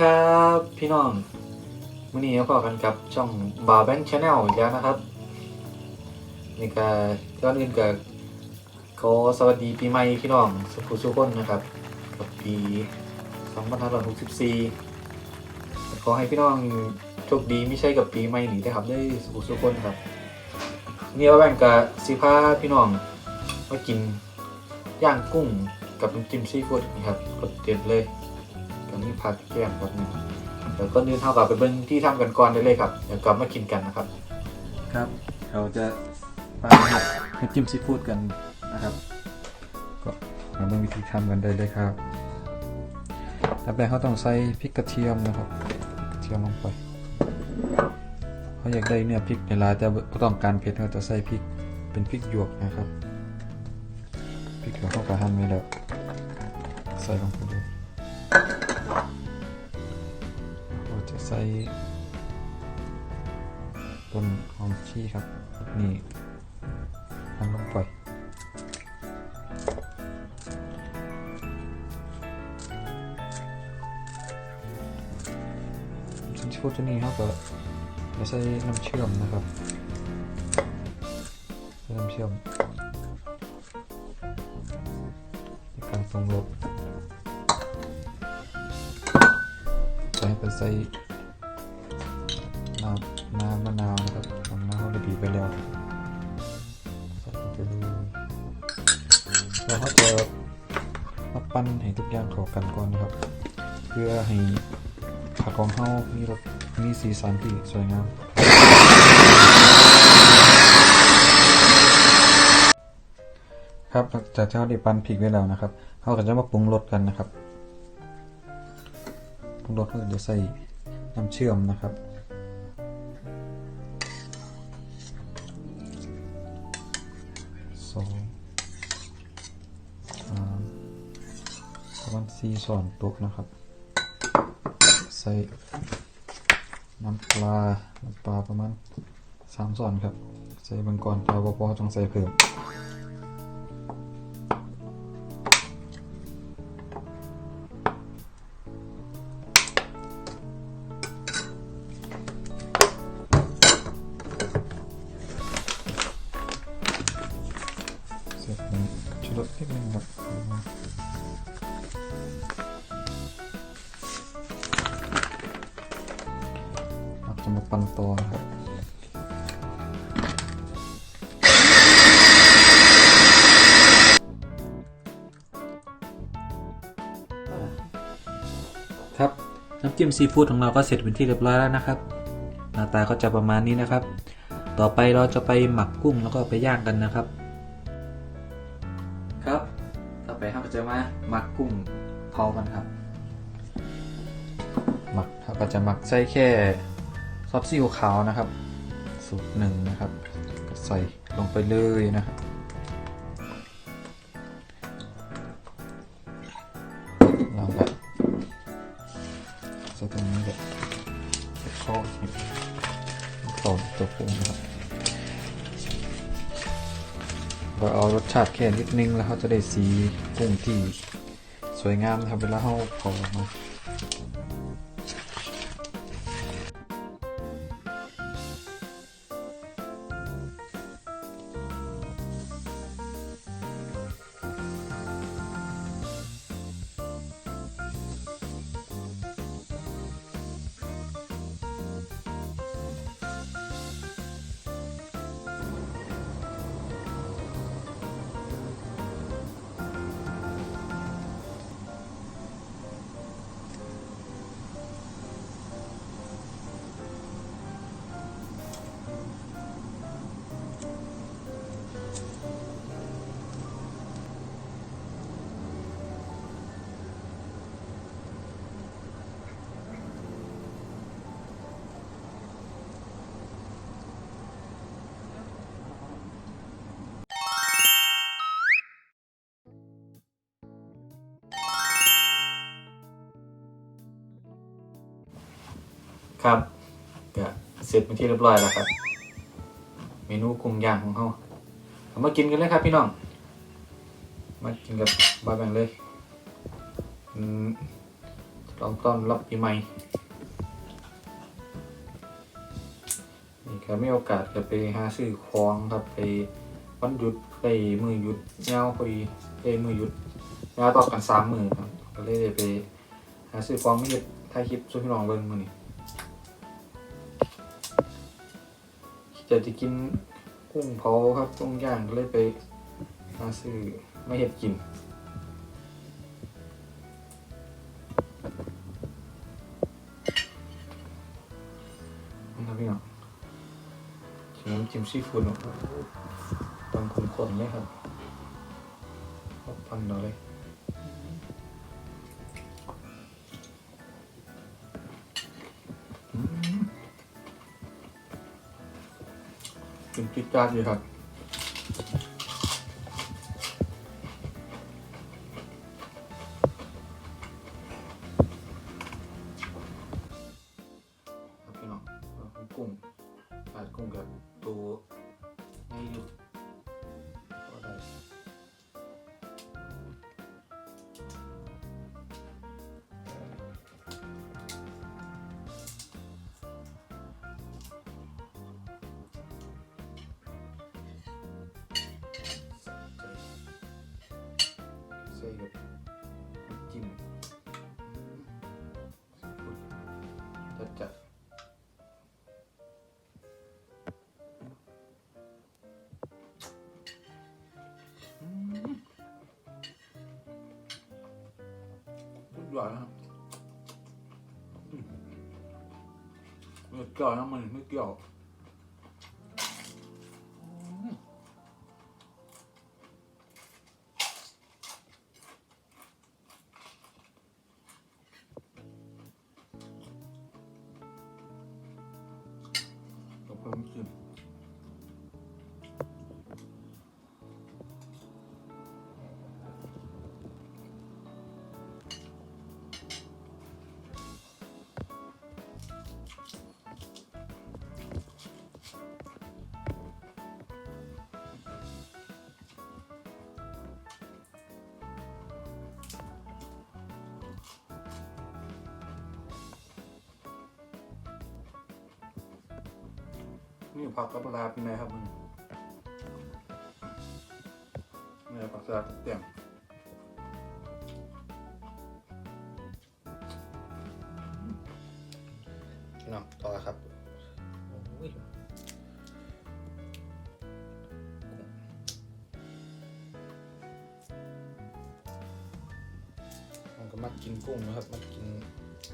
ครับพี่น้องวันนี้พบกันกับช่องบาแบงค์ชาแนลอีกแล้วนะครับนี่ก็ก่อนอื่นก็ขอสวัสดีปีใหม่พี่น้องสุขุสุขคนนะครับกับปี2564ขอให้พี่น้องโชคดีไม่ใช่กับปีใหม่หนีนะครับได้สุขุสุขคนครับนี่ว่าแบงค์กับสิพาพี่น้องมากินย่างกุ้งกับน้ำจิ้มซีฟู้ดนะครับรสเด็ดเลย นี้ผักแก้มแบบนึงเดี๋ยวก็นื่นเท่ากับไปเบิ้งที่ทำกันก่อนได้เลยครับเดี๋ยวกลับมากินกันนะครับ ครับ เราจะมาให้จิ้มซีฟู้ดกันนะครับ ก็มาเบิ้งวิธีทำกันได้เลยครับแต่แรกเขาต้องใส่พริกกระเทียมนะครับกระเทียมลงไปเขาอยากได้เนี่ยพริกในลายแต่บ่ต้องการเผ็ดเขาจะใส่พริกเป็นพริกหยวกนะครับพริกหยวกเขาก็หั่นไว้แล้วใส่ลงไปเลย ใส่ต้นหอมชีครับ นี่หั่นลงไปชิ้นชูตัวนี้เขาก็จะใส่น้ำเชื่อมนะครับใส่น้ำเชื่อมในการปรุงรสใส่ไปใส่ ไปแล้วใส่ลงไปเลยแล้วเขาจะมาปั้นให้ทุกอย่างเข้ากันก่อนนะครับ เพื่อให้ผักของเขามีรสมีสีสันที่สวยงามครับจากที่เราได้ปั้นพริกไว้แล้วนะครับเขาก็จะมาปรุงรสกันนะครับปรุงรสก็จะใส่น้ำเชื่อมนะครับ สี่ส่วนโต๊ะนะครับ ใส่น้ำปลา น้ำปลาประมาณสามส่วนครับ ใส่บางก่อนเราพอต้องใส่เพิ่มเสร็จนี้ชุรสนิดนึงครับ เราจะมาปั่นตัวนะครับครับน้ำจิ้มซีฟู้ดของเราก็เสร็จเป็นที่เรียบร้อยแล้วนะครับ หน้าตาก็จะประมาณนี้นะครับ ต่อไปเราจะไปหมักกุ้งแล้วก็ไปย่างกันนะครับ กันครับ หมักเราก็จะหมักใส่แค่ซอสซีอิ๊วขาวนะครับ สูตรหนึ่งนะครับก็ใส่ลงไปเลยนะครับเราก็ใส่ตรงนี้เลยข้อต่อตัวปรุงนะครับเราเอารสชาติแค่นิดนึงแล้วเขาจะได้สีกุ้งที่ สวยงามนะครับเวลาเขาพอมา ครับก็เสร็จเป็นที่เรียบร้อยแล้วครับ เมนูกุ้งย่างของเขาเอามากินกันเลยครับพี่น้อง มากินกับบาแบงเลยลองต้อนรับปีใหม่นี่ก็มีโอกาสก็ไปหาซื้อของครับไปวันหยุดไปมือหยุดยาพอดีไปมือหยุดยาต่อกันสามมือครับก็เลยได้ไปหาซื้อของไม่หยุดถ่ายคลิปช่วยพี่น้องเบิ่งมือนี่ จะจะกินกุ้งเผาครับกุ้งย่างก็เลยไปหาซื้อไม่เห็ดกินนะครับพี่น้องน้ำจิ้มซีฟู้ดเนาะต้องคนๆเลยครับพันเราเลยอืม เป็นจิ๊กจ้าดอยู่ครับครับพี่น้องกุ้งผัดกุ้งกับตัวนี่อยู่ ใส่กับน้ำจิ้มจัดจัดๆอืมสุดยอดนะครับอืมไม่เกี่ยวนะมันไม่เกี่ยว นี่ผักกับปลาเป็นไงครับมึงนี่ผักสลัดเตียงน้ำต่อครับโอ้ยผมก็มักกินกุ้งนะครับมักกิน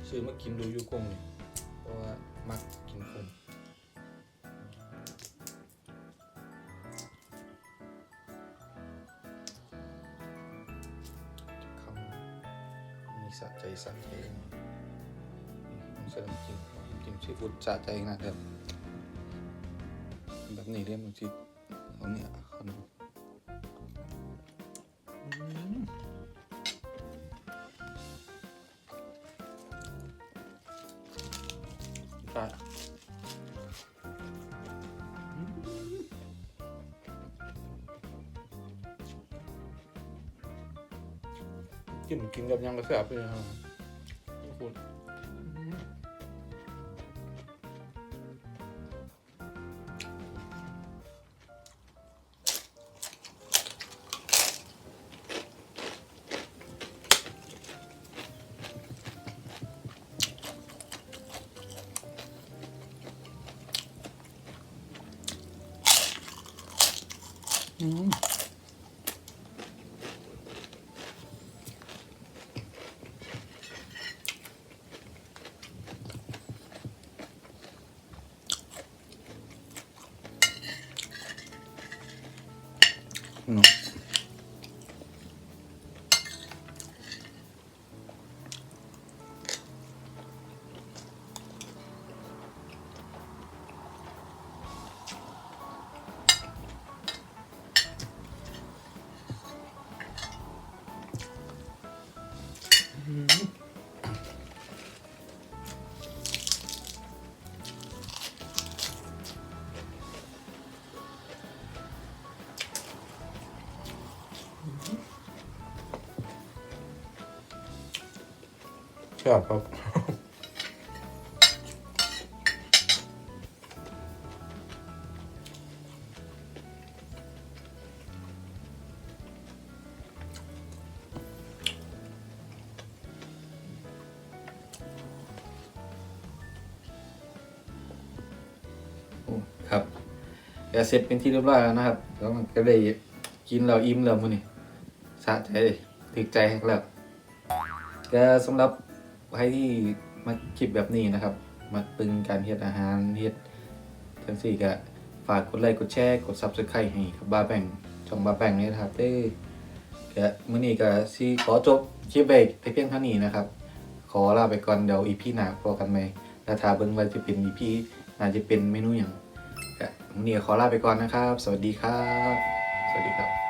ซื้อมากินดูอยู่กุ้งนี่เพราะว่ามักกินกุ้ง มีสะใจสะใจมันจะกินกินซีฟู้ดสะใจนะครับแบบนี้เรียกมันจีเอาเนี่ยขนมอืม กินกิน แซ่บครับครับเสร็จเป็นที่เรียบร้อยแล้วนะครับแล้วมันก็ได้กินเราอิ่มแล้วมื้อนี้ สะใจถึกใจแฮกแล้วก็สำหรับใครที่มาคลิปแบบนี้นะครับ มาปึงการเฮ็ดอาหารเฮ็ดทั้งสี่ก็ฝากกดไลค์กดแชร์กด Subscribe ให้กับบาแบ่งช่องบาแบ่งนี่นะครับเด้ก็มื้อนี้ก็สิขอจบคลิปไปแต่เพียงเท่านี้นะครับ ขอลาไปก่อนเดี๋ยว EP หน้าพบกันใหมแล้วถ้าเบิ่งว่าจะเป็น EP น่าจะเป็นเมนูหยังก็มื้อนี้ขอลาไปก่อนนะครับ สวัสดีครับ สวัสดีครับ